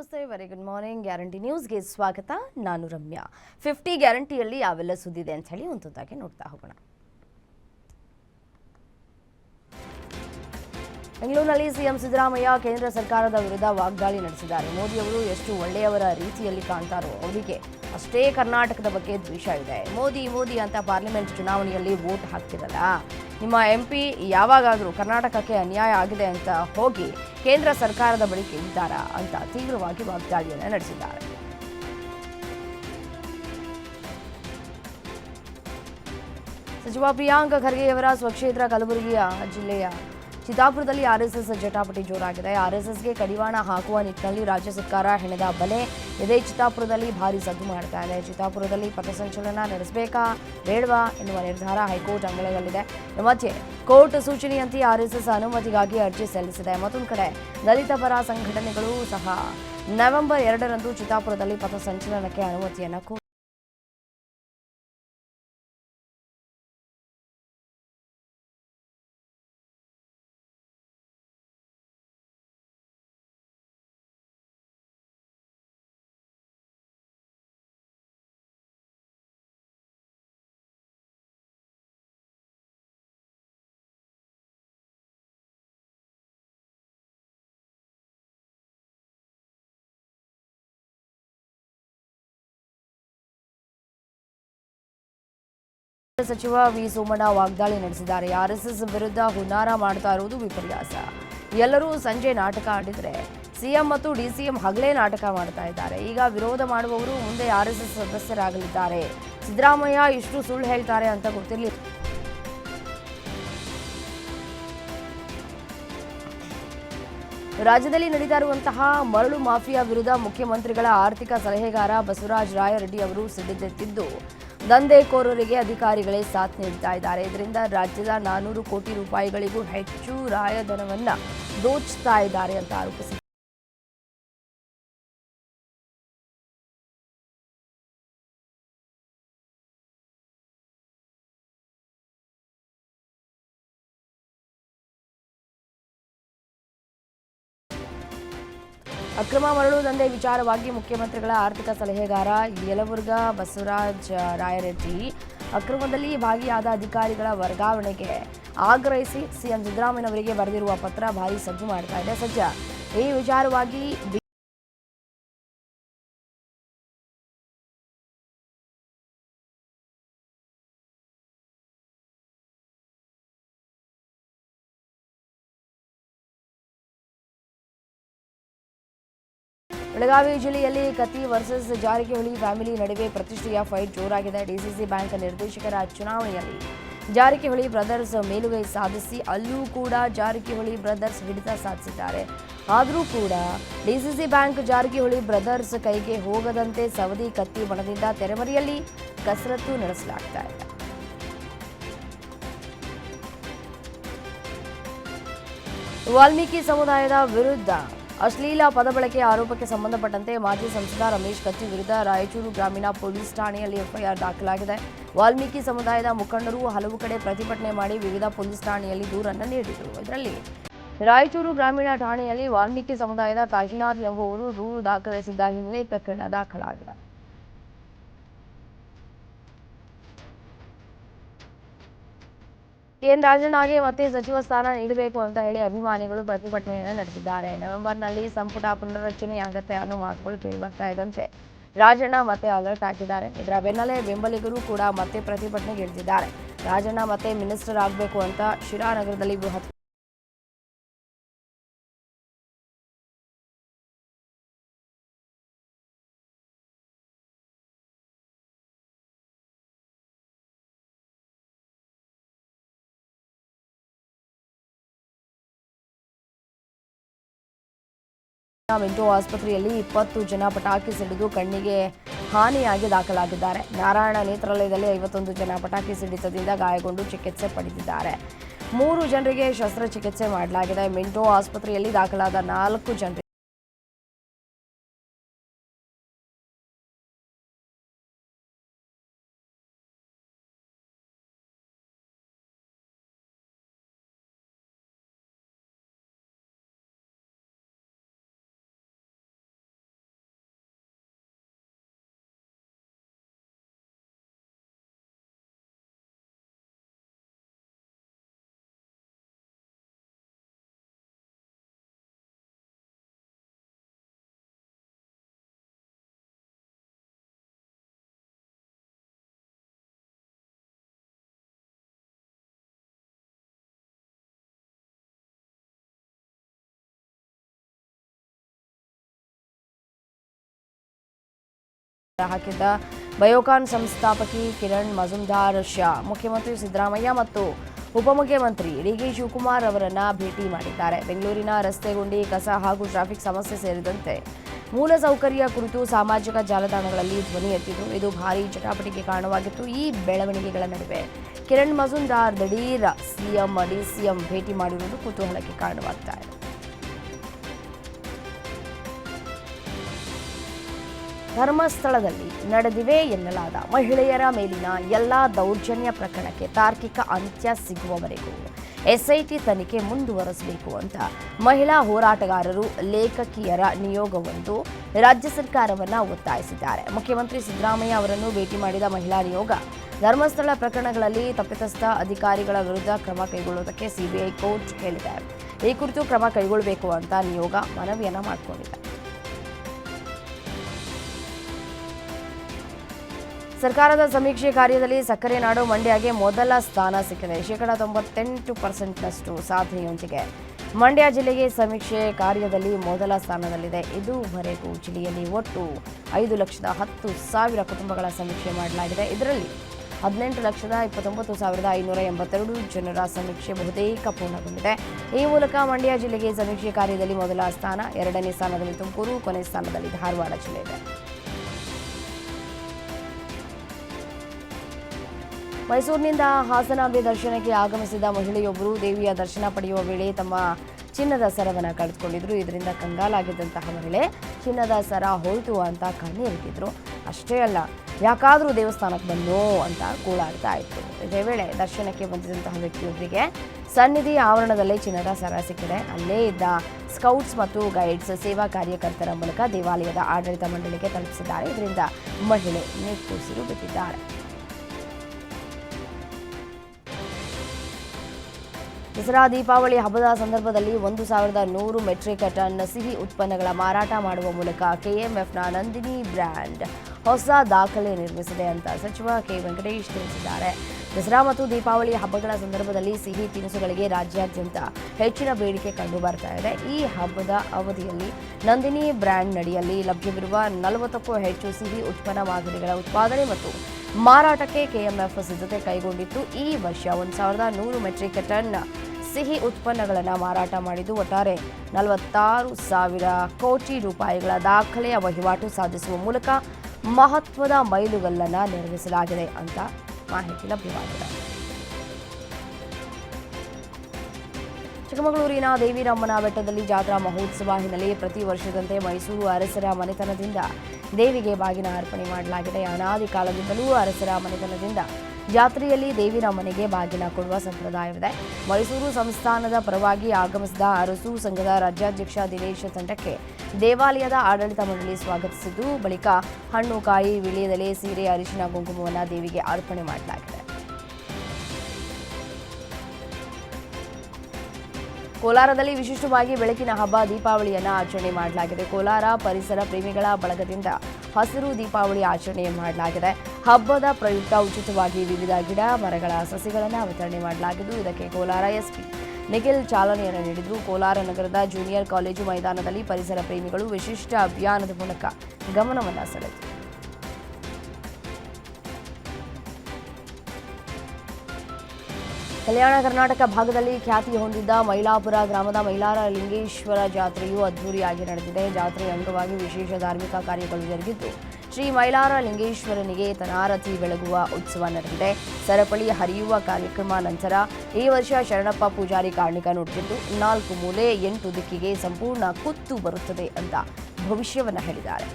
ನಮಸ್ತೆ very good morning guarantee ನ್ಯೂಸ್ಗೆ ಸ್ವಾಗತ. ನಾನು ರಮ್ಯಾ. ಫಿಫ್ಟಿ ಗ್ಯಾರಂಟಿಯಲ್ಲಿ ಯಾವೆಲ್ಲ ಸುದ್ದಿದೆ ಅಂತ ಹೇಳಿ ಒಂದೊಂದಾಗಿ ನೋಡ್ತಾ ಹೋಗೋಣ. ಬೆಂಗಳೂರಿನಲ್ಲಿ ಸಿಎಂ ಸಿದ್ದರಾಮಯ್ಯ ಕೇಂದ್ರ ಸರ್ಕಾರದ ವಿರುದ್ಧ ವಾಗ್ದಾಳಿ ನಡೆಸಿದ್ದಾರೆ. ಮೋದಿಯವರು ಎಷ್ಟು ಒಳ್ಳೆಯವರ ರೀತಿಯಲ್ಲಿ ಕಾಣ್ತಾರೋ ಅವರಿಗೆ ಅಷ್ಟೇ ಕರ್ನಾಟಕದ ಬಗ್ಗೆ ದ್ವೇಷ ಇದೆ. ಮೋದಿ ಮೋದಿ ಅಂತ ಪಾರ್ಲಿಮೆಂಟ್ ಚುನಾವಣೆಯಲ್ಲಿ ವೋಟ್ ಹಾಕ್ತಿರಲ್ಲ. ನಿಮ್ಮ ಎಂ ಪಿ ಯಾವಾಗಾದರೂ ಕರ್ನಾಟಕಕ್ಕೆ ಅನ್ಯಾಯ ಆಗಿದೆ ಅಂತ ಹೋಗಿ ಕೇಂದ್ರ ಸರ್ಕಾರದ ಬಳಿ ಕೇಳಿದ್ದಾರಾ ಅಂತ ತೀವ್ರವಾಗಿ ವಾಗ್ದಾಳಿಯನ್ನು ನಡೆಸಿದ್ದಾರೆ. ಸಚಿವ ಪ್ರಿಯಾಂಕ್ ಖರ್ಗೆಯವರ ಸ್ವಕ್ಷೇತ್ರ ಕಲಬುರಗಿಯ ಜಿಲ್ಲೆಯ ಚಿತ್ತಾಪುರದಲ್ಲಿ ಆರ್ಎಸ್ಎಸ್ ಜಟಾಪಟಿ ಜೋರಾಗಿದೆ. ಆರ್ಎಸ್ಎಸ್ಗೆ ಕಡಿವಾಣ ಹಾಕುವ ನಿಟ್ಟಿನಲ್ಲಿ ರಾಜ್ಯ ಸರ್ಕಾರ ಹೆಣೆದ ಬಲೆ. ಇದೇ ಚಿತ್ತಾಪುರದಲ್ಲಿ ಭಾರಿ ಸದ್ದು ಮಾಡ್ತಾ ಇದೆ. ಚಿತ್ತಾಪುರದಲ್ಲಿ ಪಥಸಂಚಲನ ನಡೆಸಬೇಕಾ? ಬೇಡವಾ? ಎನ್ನುವ ನಿರ್ಧಾರ ಹೈಕೋರ್ಟ್ ಅಂಗಳದಲ್ಲಿದೆ. ಮಧ್ಯೆ ಕೋರ್ಟ್ ಸೂಚನೆಯಂತೆ ಆರ್ಎಸ್ಎಸ್ ಅನುಮತಿಗಾಗಿ ಅರ್ಜಿ ಸಲ್ಲಿಸಿದೆ. ಮತ್ತೊಂದು ಕಡೆ ದಲಿತ ಪರ ಸಂಘಟನೆಗಳು ಸಹ ನವೆಂಬರ್ ಎರಡರಂದು ಚಿತ್ತಾಪುರದಲ್ಲಿ ಪಥಸಂಚಲನಕ್ಕೆ ಅನುಮತಿಯನ್ನು ಸಚಿವ ವಿ. ಸೋಮಣ್ಣ ವಾಗ್ದಾಳಿ ನಡೆಸಿದ್ದಾರೆ. ಆರ್ಎಸ್ಎಸ್ ವಿರುದ್ಧ ಹುನ್ನಾರ ಮಾಡ್ತಾ ಇರುವುದು ವಿಪರ್ಯಾಸ. ಎಲ್ಲರೂ ಸಂಜೆ ನಾಟಕ ಆಡಿದರೆ ಸಿಎಂ ಮತ್ತು ಡಿಸಿಎಂ ಹಗಲೇ ನಾಟಕ ಮಾಡ್ತಾ ಇದ್ದಾರೆ. ಈಗ ವಿರೋಧ ಮಾಡುವವರು ಮುಂದೆ ಆರ್ಎಸ್ಎಸ್ ಸದಸ್ಯರಾಗಲಿದ್ದಾರೆ. ಸಿದ್ದರಾಮಯ್ಯ ಇಷ್ಟು ಸುಳ್ಳು ಹೇಳ್ತಾರೆ ಅಂತ ಗೊತ್ತಿರಲಿ ರಾಜ್ಯದಲ್ಲಿ ನಡೀತಾ ಇರುವಂತಹ ಮರಳು ಮಾಫಿಯಾ ವಿರುದ್ಧ ಮುಖ್ಯಮಂತ್ರಿಗಳ ಆರ್ಥಿಕ ಸಲಹೆಗಾರ ಬಸವರಾಜ ರಾಯರೆಡ್ಡಿ ಅವರು ಸಿಡಿದೆದ್ದಿದ್ದು ದಂಧೆಕೋರರಿಗೆ ಅಧಿಕಾರಿಗಳೇ ಸಾಥ್ ನೀಡ್ತಾ ಇದ್ದಾರೆ. ಇದರಿಂದ ರಾಜ್ಯದ ನಾನೂರು ಕೋಟಿ ರೂಪಾಯಿಗಳಿಗೂ ಹೆಚ್ಚು ರಾಯಧನವನ್ನ ದೋಚ್ತಾ ಇದ್ದಾರೆ ಅಂತ ಆರೋಪಿಸಿದ್ದಾರೆ. ಅಕ್ರಮ ಮರಳು ದಂಧೆ ವಿಚಾರವಾಗಿ ಮುಖ್ಯಮಂತ್ರಿಗಳ ಆರ್ಥಿಕ ಸಲಹೆಗಾರ ಯಲಬುರ್ಗಾ ಬಸವರಾಜ ರಾಯರೆಡ್ಡಿ ಅಕ್ರಮದಲ್ಲಿ ಭಾಗಿಯಾದ ಅಧಿಕಾರಿಗಳ ವರ್ಗಾವಣೆಗೆ ಆಗ್ರಹಿಸಿ ಸಿಎಂ ಸಿದ್ದರಾಮಯ್ಯನವರಿಗೆ ಬರೆದಿರುವ ಪತ್ರ ಭಾರಿ ಸದ್ದು ಮಾಡ್ತಾ ಇದೆ. ಸದ್ಯ ಈ ವಿಚಾರವಾಗಿ ಬೆಳಗಾವಿ ಜಿಲ್ಲೆಯಲ್ಲಿ ಕತಿ ವರ್ಸಸ್ ಜಾರಕಿಹೊಳಿ ಫ್ಯಾಮಿಲಿ ನಡುವೆ ಪ್ರತಿಷ್ಠೆಯ ಫೈಟ್ ಜೋರಾಗಿದೆ. ಡಿಸಿಸಿ ಬ್ಯಾಂಕ್ ನಿರ್ದೇಶಕರ ಚುನಾವಣೆಯಲ್ಲಿ ಜಾರಕಿಹೊಳಿ ಬ್ರದರ್ಸ್ ಮೇಲುಗೈ ಸಾಧಿಸಿ, ಅಲ್ಲೂ ಕೂಡ ಜಾರಕಿಹೊಳಿ ಬ್ರದರ್ಸ್ ಹಿಡಿತ ಸಾಧಿಸಿದ್ದಾರೆ. ಆದರೂ ಕೂಡ ಡಿಸಿಸಿ ಬ್ಯಾಂಕ್ ಜಾರಕಿಹೊಳಿ ಬ್ರದರ್ಸ್ ಕೈಗೆ ಹೋಗದಂತೆ ಸವದಿ ಕತ್ತಿ ಬಣದಿಂದ ತೆರೆಮರೆಯಲ್ಲಿ ಕಸರತ್ತು ನಡೆಸಲಾಗ್ತಾ ಇದೆ. ವಾಲ್ಮೀಕಿ ಸಮುದಾಯದ ವಿರುದ್ಧ ಅಶ್ಲೀಲ ಪದ ಬಳಕೆ ಆರೋಪಕ್ಕೆ ಸಂಬಂಧಪಟ್ಟಂತೆ ಮಾಜಿ ಸಂಸದ ರಮೇಶ್ ಕತ್ತಿ ವಿರುದ್ಧ ರಾಯಚೂರು ಗ್ರಾಮೀಣ ಪೊಲೀಸ್ ಠಾಣೆಯಲ್ಲಿ ಎಫ್ಐಆರ್ ದಾಖಲಾಗಿದೆ. ವಾಲ್ಮೀಕಿ ಸಮುದಾಯದ ಮುಖಂಡರು ಹಲವು ಕಡೆ ಪ್ರತಿಭಟನೆ ಮಾಡಿ ವಿವಿಧ ಪೊಲೀಸ್ ಠಾಣೆಯಲ್ಲಿ ದೂರನ್ನು ನೀಡಿದರು. ಇದರಲ್ಲಿ ರಾಯಚೂರು ಗ್ರಾಮೀಣ ಠಾಣೆಯಲ್ಲಿ ವಾಲ್ಮೀಕಿ ಸಮುದಾಯದ ಕಾಶಿನಾಥ್ ಎಂಬುವರು ದೂರು ದಾಖಲಿಸಿದ್ದ ಹಿನ್ನೆಲೆ ಪ್ರಕರಣ ದಾಖಲಾಗಿದೆ. ಎನ್ ರಾಜಣ್ಣಗೆ ಮತ್ತೆ ಸಚಿವ ಸ್ಥಾನ ನೀಡಬೇಕು ಅಂತ ಹೇಳಿ ಅಭಿಮಾನಿಗಳು ಪ್ರತಿಭಟನೆಯನ್ನು ನಡೆಸಿದ್ದಾರೆ. ನವೆಂಬರ್ನಲ್ಲಿ ಸಂಪುಟ ಪುನರ್ರಚನೆ ಆಗತ್ತೆ ಅನ್ನೋ ಮಾತುಗಳು ಕೇಳಿ ಬರ್ತಾ ಇದ್ದಂತೆ ರಾಜಣ್ಣ ಮತ್ತೆ ಅಲರ್ಟ್ ಆಗಿದ್ದಾರೆ ಇದರ ಬೆನ್ನಲ್ಲೇ ಬೆಂಬಲಿಗರು ಕೂಡ ಮತ್ತೆ ಪ್ರತಿಭಟನೆಗೆ ಇಳಿದಿದ್ದಾರೆ ರಾಜಣ್ಣ ಮತ್ತೆ ಮಿನಿಸ್ಟರ್ ಆಗಬೇಕು ಅಂತ ಶಿರಾನಗರದಲ್ಲಿ ಬೃಹತ್ ಮಿಂಟೋ ಆಸ್ಪತ್ರೆಯಲ್ಲಿ ಇಪ್ಪತ್ತು ಜನ ಪಟಾಕಿ ಸಿಡಿದು ಕಣ್ಣಿಗೆ ಹಾನಿಯಾಗಿ ದಾಖಲಾಗಿದ್ದಾರೆ. ನಾರಾಯಣ ನೇತ್ರಾಲಯದಲ್ಲಿ ಐವತ್ತೊಂದು ಜನ ಪಟಾಕಿ ಸಿಡಿತದಿಂದ ಗಾಯಗೊಂಡು ಚಿಕಿತ್ಸೆ ಪಡೆದಿದ್ದಾರೆ. ಮೂರು ಜನರಿಗೆ ಶಸ್ತ್ರಚಿಕಿತ್ಸೆ ಮಾಡಲಾಗಿದೆ. ಮಿಂಟೋ ಆಸ್ಪತ್ರೆಯಲ್ಲಿ ದಾಖಲಾದ ನಾಲ್ಕು ಜನರಿಗೆ ಹಾಕಿದ್ದ ಬಯೋಕಾನ್ ಸಂಸ್ಥಾಪಕಿ ಕಿರಣ್ ಮಜುಂದಾರ್ ಶಾ, ಮುಖ್ಯಮಂತ್ರಿ ಸಿದ್ದರಾಮಯ್ಯ ಮತ್ತು ಉಪಮುಖ್ಯಮಂತ್ರಿ ಡಿ ಕೆ ಶಿವಕುಮಾರ್ ಅವರನ್ನ ಭೇಟಿ ಮಾಡಿದ್ದಾರೆ. ಬೆಂಗಳೂರಿನ ರಸ್ತೆ ಗುಂಡಿ, ಕಸ ಹಾಗೂ ಟ್ರಾಫಿಕ್ ಸಮಸ್ಯೆ ಸೇರಿದಂತೆ ಮೂಲಸೌಕರ್ಯ ಕುರಿತು ಸಾಮಾಜಿಕ ಜಾಲತಾಣಗಳಲ್ಲಿ ಧ್ವನಿ ಎತ್ತಿದ್ದು ಇದು ಭಾರೀ ಚಟಾಪಟಿಗೆ ಕಾರಣವಾಗಿತ್ತು. ಈ ಬೆಳವಣಿಗೆಗಳ ನಡುವೆ ಕಿರಣ್ ಮಜುಂದಾರ್ ದಿಢೀರ್ ಸಿಎಂ ಡಿಸಿಎಂ ಭೇಟಿ ಮಾಡಿರುವುದು ಕುತೂಹಲಕ್ಕೆ ಕಾರಣವಾಗ್ತಾ ಇದೆ. ಧರ್ಮಸ್ಥಳದಲ್ಲಿ ನಡೆದಿವೆ ಎನ್ನಲಾದ ಮಹಿಳೆಯರ ಮೇಲಿನ ಎಲ್ಲ ದೌರ್ಜನ್ಯ ಪ್ರಕರಣಕ್ಕೆ ತಾರ್ಕಿಕ ಅಂತ್ಯ ಸಿಗುವವರೆಗೂ ಎಸ್ಐಟಿ ತನಿಖೆ ಮುಂದುವರೆಸಬೇಕು ಅಂತ ಮಹಿಳಾ ಹೋರಾಟಗಾರರು ಲೇಖಕಿಯರ ನಿಯೋಗವೊಂದು ರಾಜ್ಯ ಸರ್ಕಾರವನ್ನು ಒತ್ತಾಯಿಸಿದ್ದಾರೆ. ಮುಖ್ಯಮಂತ್ರಿ ಸಿದ್ದರಾಮಯ್ಯ ಅವರನ್ನು ಭೇಟಿ ಮಾಡಿದ ಮಹಿಳಾ ನಿಯೋಗ, ಧರ್ಮಸ್ಥಳ ಪ್ರಕರಣಗಳಲ್ಲಿ ತಪ್ಪಿತಸ್ಥ ಅಧಿಕಾರಿಗಳ ವಿರುದ್ಧ ಕ್ರಮ ಕೈಗೊಳ್ಳುವುದಕ್ಕೆ ಸಿಬಿಐ ಕೋರ್ಟ್ ಹೇಳಿದೆ. ಈ ಕುರಿತು ಕ್ರಮ ಕೈಗೊಳ್ಳಬೇಕು ಅಂತ ನಿಯೋಗ ಮನವಿಯನ್ನು ಮಾಡಿಕೊಂಡಿದೆ. ಸರ್ಕಾರದ ಸಮೀಕ್ಷೆ ಕಾರ್ಯದಲ್ಲಿ ಸಕ್ಕರೆ ನಾಡು ಮಂಡ್ಯಗೆ ಮೊದಲ ಸ್ಥಾನ ಸಿಕ್ಕಿದೆ. ಶೇಕಡ ತೊಂಬತ್ತೆಂಟು ಪರ್ಸೆಂಟ್ನಷ್ಟು ಸಾಧನೆಯೊಂದಿಗೆ ಮಂಡ್ಯ ಜಿಲ್ಲೆಗೆ ಸಮೀಕ್ಷೆ ಕಾರ್ಯದಲ್ಲಿ ಮೊದಲ ಸ್ಥಾನದಲ್ಲಿದೆ. ಇದುವರೆಗೂ ಜಿಲ್ಲೆಯಲ್ಲಿ ಒಟ್ಟು ಐದು ಲಕ್ಷದ ಹತ್ತು ಸಾವಿರ ಕುಟುಂಬಗಳ ಸಮೀಕ್ಷೆ ಮಾಡಲಾಗಿದೆ. ಇದರಲ್ಲಿ ಹದಿನೆಂಟು ಲಕ್ಷದ ಇಪ್ಪತ್ತೊಂಬತ್ತು ಸಾವಿರದ ಐನೂರ ಎಂಬತ್ತೆರಡು ಜನರ ಸಮೀಕ್ಷೆ ಬಹುತೇಕ ಪೂರ್ಣಗೊಂಡಿದೆ. ಈ ಮೂಲಕ ಮಂಡ್ಯ ಜಿಲ್ಲೆಗೆ ಸಮೀಕ್ಷೆ ಕಾರ್ಯದಲ್ಲಿ ಮೊದಲ ಸ್ಥಾನ, ಎರಡನೇ ಸ್ಥಾನದಲ್ಲಿ ತುಮಕೂರು, ಕೊನೆ ಸ್ಥಾನದಲ್ಲಿ ಧಾರವಾಡ ಜಿಲ್ಲೆ ಇದೆ. ಮೈಸೂರಿನಿಂದ ಹಾಸನಾಂಬೆ ದರ್ಶನಕ್ಕೆ ಆಗಮಿಸಿದ ಮಹಿಳೆಯೊಬ್ಬರು ದೇವಿಯ ದರ್ಶನ ಪಡೆಯುವ ವೇಳೆ ತಮ್ಮ ಚಿನ್ನದ ಸರವನ್ನು ಕಳೆದುಕೊಂಡಿದ್ರು ಇದರಿಂದ ಕಂಗಾಲಾಗಿದ್ದಂತಹ ಮಹಿಳೆ ಚಿನ್ನದ ಸರ ಹೋಯಿತು ಅಂತ ಕಣ್ಣೀರಿಟ್ಟಿದ್ರು ಅಷ್ಟೇ ಅಲ್ಲ, ಯಾಕಾದರೂ ದೇವಸ್ಥಾನಕ್ಕೆ ಬಂದು ಅಂತ ಕೂಳಾಡ್ತಾ ಇತ್ತು. ಇದೇ ವೇಳೆ ದರ್ಶನಕ್ಕೆ ಬಂದಿದ್ದಂತಹ ವ್ಯಕ್ತಿಯೊಬ್ಬರಿಗೆ ಸನ್ನಿಧಿ ಆವರಣದಲ್ಲೇ ಚಿನ್ನದ ಸರ ಸಿಕ್ಕಿದೆ. ಅಲ್ಲೇ ಇದ್ದ ಸ್ಕೌಟ್ಸ್ ಮತ್ತು ಗೈಡ್ಸ್ ಸೇವಾ ಕಾರ್ಯಕರ್ತರ ಮೂಲಕ ದೇವಾಲಯದ ಆಡಳಿತ ಮಂಡಳಿಗೆ ತಲುಪಿಸಿದ್ದಾರೆ. ಇದರಿಂದ ಮಹಿಳೆ ನೆಟ್ಟುಸಿರು ಬಿಟ್ಟಿದ್ದಾರೆ ದಸರಾ ದೀಪಾವಳಿ ಹಬ್ಬದ ಸಂದರ್ಭದಲ್ಲಿ ಒಂದು ಸಾವಿರದ ನೂರು ಮೆಟ್ರಿಕ್ ಟನ್ ಸಿಹಿ ಉತ್ಪನ್ನಗಳ ಮಾರಾಟ ಮಾಡುವ ಮೂಲಕ ಕೆಎಂಎಫ್ನ ನಂದಿನಿ ಬ್ರ್ಯಾಂಡ್ ಹೊಸ ದಾಖಲೆ ನಿರ್ಮಿಸಿದೆ ಅಂತ ಸಚಿವ ಕೆ ವೆಂಕಟೇಶ್ ತಿಳಿಸಿದ್ದಾರೆ. ದಸರಾ ಮತ್ತು ದೀಪಾವಳಿ ಹಬ್ಬಗಳ ಸಂದರ್ಭದಲ್ಲಿ ಸಿಹಿ ತಿನಿಸುಗಳಿಗೆ ರಾಜ್ಯಾದ್ಯಂತ ಹೆಚ್ಚಿನ ಬೇಡಿಕೆ ಕಂಡು ಬರ್ತಾ ಇದೆ. ಈ ಹಬ್ಬದ ಅವಧಿಯಲ್ಲಿ ನಂದಿನಿ ಬ್ರ್ಯಾಂಡ್ ನಡಿಯಲ್ಲಿ ಲಭ್ಯವಿರುವ ನಲವತ್ತಕ್ಕೂ ಹೆಚ್ಚು ಸಿಹಿ ಉತ್ಪನ್ನ ಮಾದರಿಗಳ ಉತ್ಪಾದನೆ ಮತ್ತು ಮಾರಾಟಕ್ಕೆ ಕೆಎಂಎಫ್ ಸಿದ್ಧತೆ ಕೈಗೊಂಡಿತ್ತು. ಈ ವರ್ಷ ಒಂದು ಸಾವಿರದ ನೂರು ಮೆಟ್ರಿಕ್ ಟನ್ ಸಿಹಿ ಉತ್ಪನ್ನಗಳನ್ನು ಮಾರಾಟ ಮಾಡಿದ್ದು ಒಟ್ಟಾರೆ ನಲವತ್ತಾರು ಸಾವಿರ ಕೋಟಿ ರೂಪಾಯಿಗಳ ದಾಖಲೆಯ ವಹಿವಾಟು ಸಾಧಿಸುವ ಮೂಲಕ ಮಹತ್ವದ ಮೈಲುಗಲ್ಲನ್ನು ನಿರ್ಮಿಸಲಾಗಿದೆ ಅಂತ ಮಾಹಿತಿ ಲಭ್ಯವಾಗಿದೆ. ಚಿಕ್ಕಮಗಳೂರಿನ ದೇವಿರಮ್ಮನ ಬೆಟ್ಟದಲ್ಲಿ ಜಾತ್ರಾ ಮಹೋತ್ಸವ ಹಿನ್ನೆಲೆ ಪ್ರತಿ ವರ್ಷದಂತೆ ಮೈಸೂರು ಅರಸರ ಮನೆತನದಿಂದ ದೇವಿಗೆ ಬಾಗಿನ ಅರ್ಪಣೆ ಮಾಡಲಾಗಿದೆ. ಅನಾದಿ ಕಾಲದಿಂದಲೂ ಅರಸರ ಮನೆತನದಿಂದ ಜಾತ್ರೆಯಲ್ಲಿ ದೇವಿರಮ್ಮನಿಗೆ ಬಾಗಿನ ಕೊಡುವ ಸಂಪ್ರದಾಯವಿದೆ. ಮೈಸೂರು ಸಂಸ್ಥಾನದ ಪರವಾಗಿ ಆಗಮಿಸಿದ ಅರಸು ಸಂಘದ ರಾಜ್ಯಾಧ್ಯಕ್ಷ ದಿನೇಶ್ ತಂಡಕ್ಕೆ ದೇವಾಲಯದ ಆಡಳಿತ ಮಂಡಳಿ ಸ್ವಾಗತಿಸಿದ್ದು, ಬಳಿಕ ಹಣ್ಣು, ಕಾಯಿ, ವಿಳಿಯದೆಲೆ, ಸೀರೆ, ಅರಿಶಿನ, ಕುಂಕುಮವನ್ನು ದೇವಿಗೆ ಅರ್ಪಣೆ ಮಾಡಲಾಗಿದೆ. ಕೋಲಾರದಲ್ಲಿ ವಿಶಿಷ್ಟವಾಗಿ ಬೆಳಕಿನ ಹಬ್ಬ ದೀಪಾವಳಿಯನ್ನು ಆಚರಣೆ ಮಾಡಲಾಗಿದೆ. ಕೋಲಾರ ಪರಿಸರ ಪ್ರೇಮಿಗಳ ಬಳಗದಿಂದ ಹಸಿರು ದೀಪಾವಳಿ ಆಚರಣೆ ಮಾಡಲಾಗಿದೆ. ಹಬ್ಬದ ಪ್ರಯುಕ್ತ ಉಚಿತವಾಗಿ ವಿವಿಧ ಗಿಡ, ಮರಗಳ ಸಸಿಗಳನ್ನು ವಿತರಣೆ ಮಾಡಲಾಗಿದ್ದು, ಇದಕ್ಕೆ ಕೋಲಾರ ಎಸ್ಪಿ ನಿಖಿಲ್ ಚಾಲನೆಯನ್ನು ನೀಡಿದ್ರು. ಕೋಲಾರ ನಗರದ ಜೂನಿಯರ್ ಕಾಲೇಜು ಮೈದಾನದಲ್ಲಿ ಪರಿಸರ ಪ್ರೇಮಿಗಳು ವಿಶಿಷ್ಟ ಅಭಿಯಾನದ ಮೂಲಕ ಗಮನವನ್ನು ಸೆಳೆದರು ಕಲ್ಯಾಣ ಕರ್ನಾಟಕ ಭಾಗದಲ್ಲಿ ಖ್ಯಾತಿ ಹೊಂದಿದ್ದ ಮೈಲಾಪುರ ಗ್ರಾಮದ ಮೈಲಾರ ಲಿಂಗೇಶ್ವರ ಜಾತ್ರೆಯು ಅದ್ಧೂರಿಯಾಗಿ ನಡೆದಿದೆ. ಜಾತ್ರೆಯ ಅಂಗವಾಗಿ ವಿಶೇಷ ಧಾರ್ಮಿಕ ಕಾರ್ಯಗಳು ಜರುಗಿದ್ದು, ಶ್ರೀ ಮೈಲಾರ ಲಿಂಗೇಶ್ವರನಿಗೆ ತನಾರತಿ ಬೆಳಗುವ ಉತ್ಸವ ನಡೆದಿದೆ. ಸರಪಳಿ ಹರಿಯುವ ಕಾರ್ಯಕ್ರಮ ನಂತರ ಈ ವರ್ಷ ಶರಣಪ್ಪ ಪೂಜಾರಿ ಕಾರ್ಣಿಕ ನುಡಿದಿದ್ದು, ನಾಲ್ಕು ಮೂಲೆ ಎಂಟು ದಿಕ್ಕಿಗೆ ಸಂಪೂರ್ಣ ಕುತ್ತು ಬರುತ್ತದೆ ಅಂತ ಭವಿಷ್ಯವನ್ನು ಹೇಳಿದ್ದಾರೆ.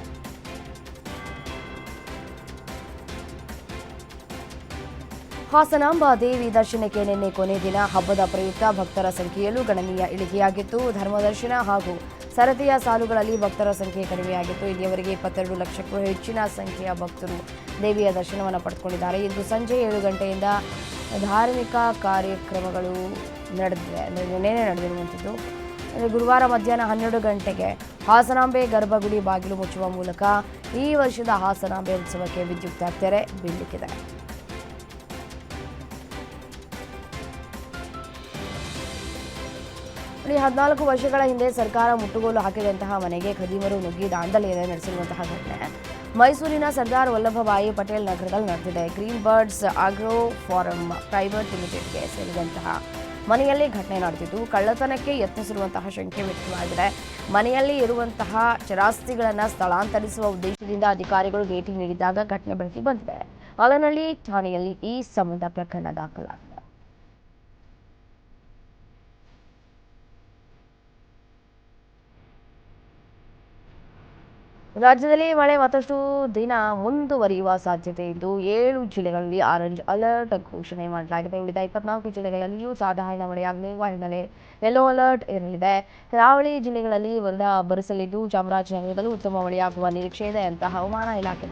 ಹಾಸನಾಂಬ ದೇವಿ ದರ್ಶನಕ್ಕೆ ನಿನ್ನೆ ಕೊನೆ ದಿನ ಹಬ್ಬದ ಪ್ರಯುಕ್ತ ಭಕ್ತರ ಸಂಖ್ಯೆಯಲ್ಲೂ ಗಣನೀಯ ಇಳಿಕೆಯಾಗಿತ್ತು. ಧರ್ಮದರ್ಶನ ಹಾಗೂ ಸರತಿಯ ಸಾಲುಗಳಲ್ಲಿ ಭಕ್ತರ ಸಂಖ್ಯೆ ಕಡಿಮೆಯಾಗಿತ್ತು. ಇಲ್ಲಿಯವರೆಗೆ ಇಪ್ಪತ್ತೆರಡು ಲಕ್ಷಕ್ಕೂ ಹೆಚ್ಚಿನ ಸಂಖ್ಯೆಯ ಭಕ್ತರು ದೇವಿಯ ದರ್ಶನವನ್ನು ಪಡೆದುಕೊಂಡಿದ್ದಾರೆ ಇಂದು ಸಂಜೆ ಏಳು ಗಂಟೆಯಿಂದ ಧಾರ್ಮಿಕ ಕಾರ್ಯಕ್ರಮಗಳು ನಡೆದಿದೆ ನಿನ್ನೆ ನಡೆದಿರುವಂಥದ್ದು. ಅಂದರೆ ಗುರುವಾರ ಮಧ್ಯಾಹ್ನ ಹನ್ನೆರಡು ಗಂಟೆಗೆ ಹಾಸನಾಂಬೆ ಗರ್ಭಗುಡಿ ಬಾಗಿಲು ಮುಚ್ಚುವ ಮೂಲಕ ಈ ವರ್ಷದ ಹಾಸನಾಂಬೆ ಉತ್ಸವಕ್ಕೆ ವಿದ್ಯುಕ್ತ ತೆರೆ ಬೀಳಲಿಕ್ಕಿದೆ. ಹದಿನಾಲ್ಕು ವರ್ಷಗಳ ಹಿಂದೆ ಸರ್ಕಾರ ಮುಟ್ಟುಗೋಲು ಹಾಕಿದಂತಹ ಮನೆಗೆ ಖದೀಮರು ನುಗ್ಗಿ ದಾಂಧಲೆಯನ್ನು ನಡೆಸಿರುವಂತಹ ಘಟನೆ. ಮೈಸೂರಿನ ಸರ್ದಾರ್ ವಲ್ಲಭಭಾಯಿ ಪಟೇಲ್ ನಗರದಲ್ಲಿ ನಡೆದಿದೆ. Green birds agro farm private ಲಿಮಿಟೆಡ್ಗೆ ಸೇರಿದಂತಹ ಮನೆಯಲ್ಲಿ ಘಟನೆ ನಡೆದಿದ್ದು, ಕಳ್ಳತನಕ್ಕೆ ಯತ್ನಿಸಿರುವಂತಹ ಶಂಕೆ ವ್ಯಕ್ತವಾಗಿದೆ. ಮನೆಯಲ್ಲಿ ಇರುವಂತಹ ಚರಾಸ್ತಿಗಳನ್ನು ಸ್ಥಳಾಂತರಿಸುವ ಉದ್ದೇಶದಿಂದ ಅಧಿಕಾರಿಗಳು ಭೇಟಿ ನೀಡಿದಾಗ ಘಟನೆ ಬೆಳಕಿಗೆ ಬಂದಿದೆ. ಅಲನಹಳ್ಳಿ ಠಾಣೆಯಲ್ಲಿ ಈ ಸಂಬಂಧ ಪ್ರಕರಣ ದಾಖಲಾಗಿದೆ. ರಾಜ್ಯದಲ್ಲಿ ಮಳೆ ಮತ್ತಷ್ಟು ದಿನ ಮುಂದುವರಿಯುವ ಸಾಧ್ಯತೆ ಇದ್ದು ಏಳು ಜಿಲ್ಲೆಗಳಲ್ಲಿ ಆರೆಂಜ್ ಅಲರ್ಟ್ ಘೋಷಣೆ ಮಾಡಲಾಗಿದೆ. ಉಳಿದ ಇಪ್ಪತ್ನಾಲ್ಕು ಜಿಲ್ಲೆಗಳಲ್ಲಿಯೂ ಸಾಧಾರಣ ಮಳೆಯಾಗಲಿರುವ ಹಿನ್ನೆಲೆ ಯೆಲ್ಲೋ ಅಲರ್ಟ್ ಇರಲಿದೆ ಕರಾವಳಿ ಜಿಲ್ಲೆಗಳಲ್ಲಿ ವರುಣ ಬರಿಸಲಿದ್ದು ಚಾಮರಾಜನಗರದಲ್ಲೂ ಉತ್ತಮ ಮಳೆಯಾಗುವ ನಿರೀಕ್ಷೆ ಇದೆ. ಅಂತ ಹವಾಮಾನ ಇಲಾಖೆ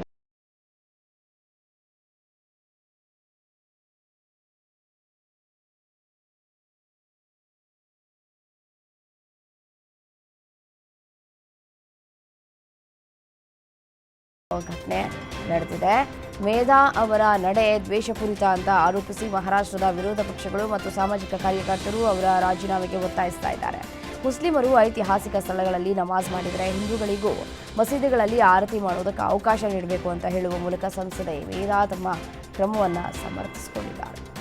ಘಟನೆ ನಡೆದಿದೆ. ಮೇಧಾ ಅವರ ನಡೆ ದ್ವೇಷಪೂರಿತ ಅಂತ ಆರೋಪಿಸಿ ಮಹಾರಾಷ್ಟ್ರದ ವಿರೋಧ ಪಕ್ಷಗಳು ಮತ್ತು ಸಾಮಾಜಿಕ ಕಾರ್ಯಕರ್ತರು ಅವರ ರಾಜೀನಾಮೆಗೆ ಒತ್ತಾಯಿಸ್ತಾ ಇದ್ದಾರೆ. ಮುಸ್ಲಿಮರು ಐತಿಹಾಸಿಕ ಸ್ಥಳಗಳಲ್ಲಿ ನಮಾಜ್ ಮಾಡಿದರೆ ಹಿಂದೂಗಳಿಗೂ ಮಸೀದಿಗಳಲ್ಲಿ ಆರತಿ ಮಾಡೋದಕ್ಕೆ ಅವಕಾಶ ನೀಡಬೇಕು ಅಂತ ಹೇಳುವ ಮೂಲಕ ಸಂಸದೆ ಮೇಧಾ ತಮ್ಮ ಕ್ರಮವನ್ನು ಸಮರ್ಥಿಸಿಕೊಂಡಿದ್ದಾರೆ.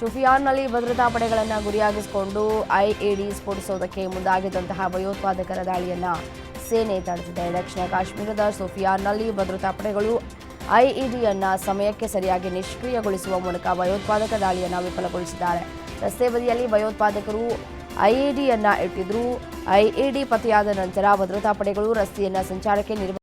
ಶುಫಿಯಾನ್ನಲ್ಲಿ ಭದ್ರತಾ ಪಡೆಗಳನ್ನು ಗುರಿಯಾಗಿಸಿಕೊಂಡು ಐಎಡಿ ಸ್ಫೋಟಿಸುವುದಕ್ಕೆ ಮುಂದಾಗಿದ್ದಂತಹ ಭಯೋತ್ಪಾದಕರ ದಾಳಿಯನ್ನು ಸೇನೆ ತಡೆದಿದೆ. ದಕ್ಷಿಣ ಕಾಶ್ಮೀರದ ಸೋಫಿಯಾನ್ನಲ್ಲಿ ಭದ್ರತಾ ಪಡೆಗಳು ಐಇಡಿಯನ್ನು ಸಮಯಕ್ಕೆ ಸರಿಯಾಗಿ ನಿಷ್ಕ್ರಿಯಗೊಳಿಸುವ ಮೂಲಕ ಭಯೋತ್ಪಾದಕ ದಾಳಿಯನ್ನು ವಿಫಲಗೊಳಿಸಿದ್ದಾರೆ. ರಸ್ತೆ ಬದಿಯಲ್ಲಿ ಭಯೋತ್ಪಾದಕರು ಐಇಡಿಯನ್ನು ಇಟ್ಟಿದ್ರು. ಐಇಡಿ ಪತಿಯಾದ ನಂತರ ಭದ್ರತಾ ಪಡೆಗಳು ರಸ್ತೆಯನ್ನ ಸಂಚಾರಕ್ಕೆ ನಿರ್ಬ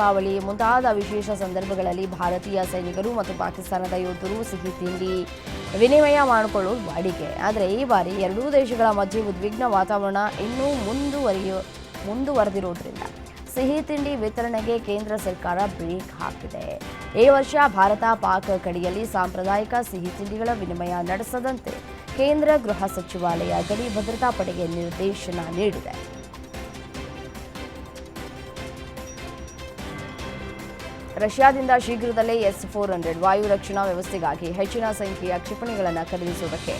ದೀಪಾವಳಿ ಮುಂತಾದ ವಿಶೇಷ ಸಂದರ್ಭಗಳಲ್ಲಿ ಭಾರತೀಯ ಸೈನಿಕರು ಮತ್ತು ಪಾಕಿಸ್ತಾನದ ಯೋಧರು ಸಿಹಿ ತಿಂಡಿ ವಿನಿಮಯ ಮಾಡಿಕೊಳ್ಳುವುದು ವಾಡಿಕೆ. ಆದರೆ ಈ ಬಾರಿ ಎರಡೂ ದೇಶಗಳ ಮಧ್ಯೆ ಉದ್ವಿಗ್ನ ವಾತಾವರಣ ಇನ್ನೂ ಮುಂದುವರಿಯು ಮುಂದುವರೆದಿರುವುದರಿಂದ ಸಿಹಿ ತಿಂಡಿ ವಿತರಣೆಗೆ ಕೇಂದ್ರ ಸರ್ಕಾರ ಬ್ರೇಕ್ ಹಾಕಿದೆ. ಈ ವರ್ಷ ಭಾರತ ಪಾಕ್ ಕಡಿಯಲ್ಲಿ ಸಾಂಪ್ರದಾಯಿಕ ಸಿಹಿ ತಿಂಡಿಗಳ ವಿನಿಮಯ ನಡೆಸದಂತೆ ಕೇಂದ್ರ ಗೃಹ ಸಚಿವಾಲಯ ಗಡಿ ಭದ್ರತಾ ಪಡೆಗೆ ನಿರ್ದೇಶನ ನೀಡಿದೆ. ರಷ್ಯಾದಿಂದ ಶೀಘ್ರದಲ್ಲೇ ಎಸ್ ಫೋರ್ ಹಂಡ್ರೆಡ್ ವಾಯು ರಕ್ಷಣಾ ವ್ಯವಸ್ಥೆಗಾಗಿ ಹೆಚ್ಚಿನ ಸಂಖ್ಯೆಯ ಕ್ಷಿಪಣಿಗಳನ್ನು ಖರೀದಿಸುವುದಕ್ಕೆ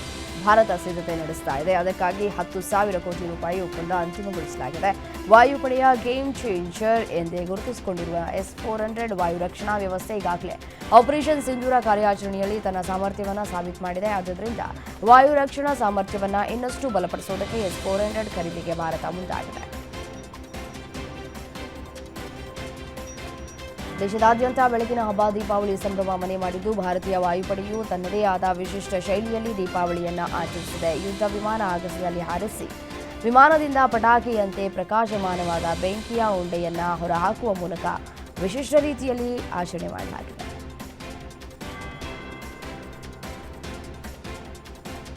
ಭಾರತ ಸಿದ್ಧತೆ ನಡೆಸ್ತಾ ಇದೆ. ಅದಕ್ಕಾಗಿ ಹತ್ತು ಸಾವಿರ ಕೋಟಿ ರೂಪಾಯಿ ಒಪ್ಪಂದ ಅಂತಿಮಗೊಳಿಸಲಾಗಿದೆ. ವಾಯುಪಡೆಯ ಗೇಮ್ ಚೇಂಜರ್ ಎಂದೇ ಗುರುತಿಸಿಕೊಂಡಿರುವ ಎಸ್ ಫೋರ್ ಹಂಡ್ರೆಡ್ ವಾಯು ರಕ್ಷಣಾ ವ್ಯವಸ್ಥೆ ಈಗಾಗಲೇ ಆಪರೇಷನ್ ಸಿಂಧೂರ ಕಾರ್ಯಾಚರಣೆಯಲ್ಲಿ ತನ್ನ ಸಾಮರ್ಥ್ಯವನ್ನು ಸಾಬೀತು ಮಾಡಿದೆ. ಆದ್ದರಿಂದ ವಾಯು ರಕ್ಷಣಾ ಸಾಮರ್ಥ್ಯವನ್ನು ಇನ್ನಷ್ಟು ಬಲಪಡಿಸುವುದಕ್ಕೆ ಎಸ್ ಫೋರ್ ಹಂಡ್ರೆಡ್ ಖರೀದಿಗೆ ಭಾರತ ಮುಂದಾಗಿದೆ. ದೇಶದಾದ್ಯಂತ ಬೆಳಕಿನ ಹಬ್ಬ ದೀಪಾವಳಿ ಸಂಭ್ರಮ ಮನೆ ಮಾಡಿದ್ದು ಭಾರತೀಯ ವಾಯುಪಡೆಯು ತನ್ನದೇ ಆದ ವಿಶಿಷ್ಟ ಶೈಲಿಯಲ್ಲಿ ದೀಪಾವಳಿಯನ್ನು ಆಚರಿಸಿದೆ. ಯುದ್ಧ ವಿಮಾನ ಆಗಸದಲ್ಲಿ ಹಾರಿಸಿ ವಿಮಾನದಿಂದ ಪಟಾಕಿಯಂತೆ ಪ್ರಕಾಶಮಾನವಾದ ಬೆಂಕಿಯ ಉಂಡೆಯನ್ನ ಹೊರಹಾಕುವ ಮೂಲಕ ವಿಶಿಷ್ಟ ರೀತಿಯಲ್ಲಿ ಆಚರಣೆ ಮಾಡಲಾಗಿದೆ.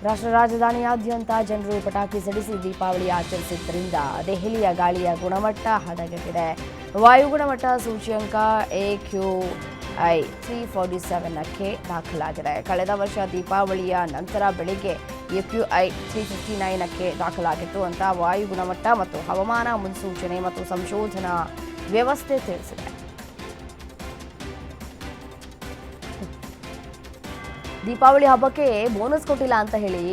ರಾಷ್ಟ್ರ ರಾಜಧಾನಿಯಾದ್ಯಂತ ಜನರು ಪಟಾಕಿ ಸಿಡಿಸಿ ದೀಪಾವಳಿ ಆಚರಿಸಿದ್ದರಿಂದ ದೆಹಲಿಯ ಗಾಳಿಯ ಗುಣಮಟ್ಟ ಹದಗೆಟ್ಟಿದೆ. ವಾಯು ಗುಣಮಟ್ಟ ಸೂಚ್ಯಂಕ A Q I three forty ಸೆವೆನ್ನಕ್ಕೆ ದಾಖಲಾಗಿದೆ. ಕಳೆದ ವರ್ಷ ದೀಪಾವಳಿಯ ನಂತರ ಬೆಳಿಗ್ಗೆ A Q I three fifty ನೈನಕ್ಕೆ ದಾಖಲಾಗಿತ್ತು ಅಂತ ವಾಯು ಗುಣಮಟ್ಟ ಮತ್ತು ಹವಾಮಾನ ಮುನ್ಸೂಚನೆ ಮತ್ತು ಸಂಶೋಧನಾ ವ್ಯವಸ್ಥೆ ತಿಳಿಸಿದೆ. ದೀಪಾವಳಿ ಹಬ್ಬಕ್ಕೆ ಬೋನಸ್ ಕೊಟ್ಟಿಲ್ಲ ಅಂತ ಹೇಳಿ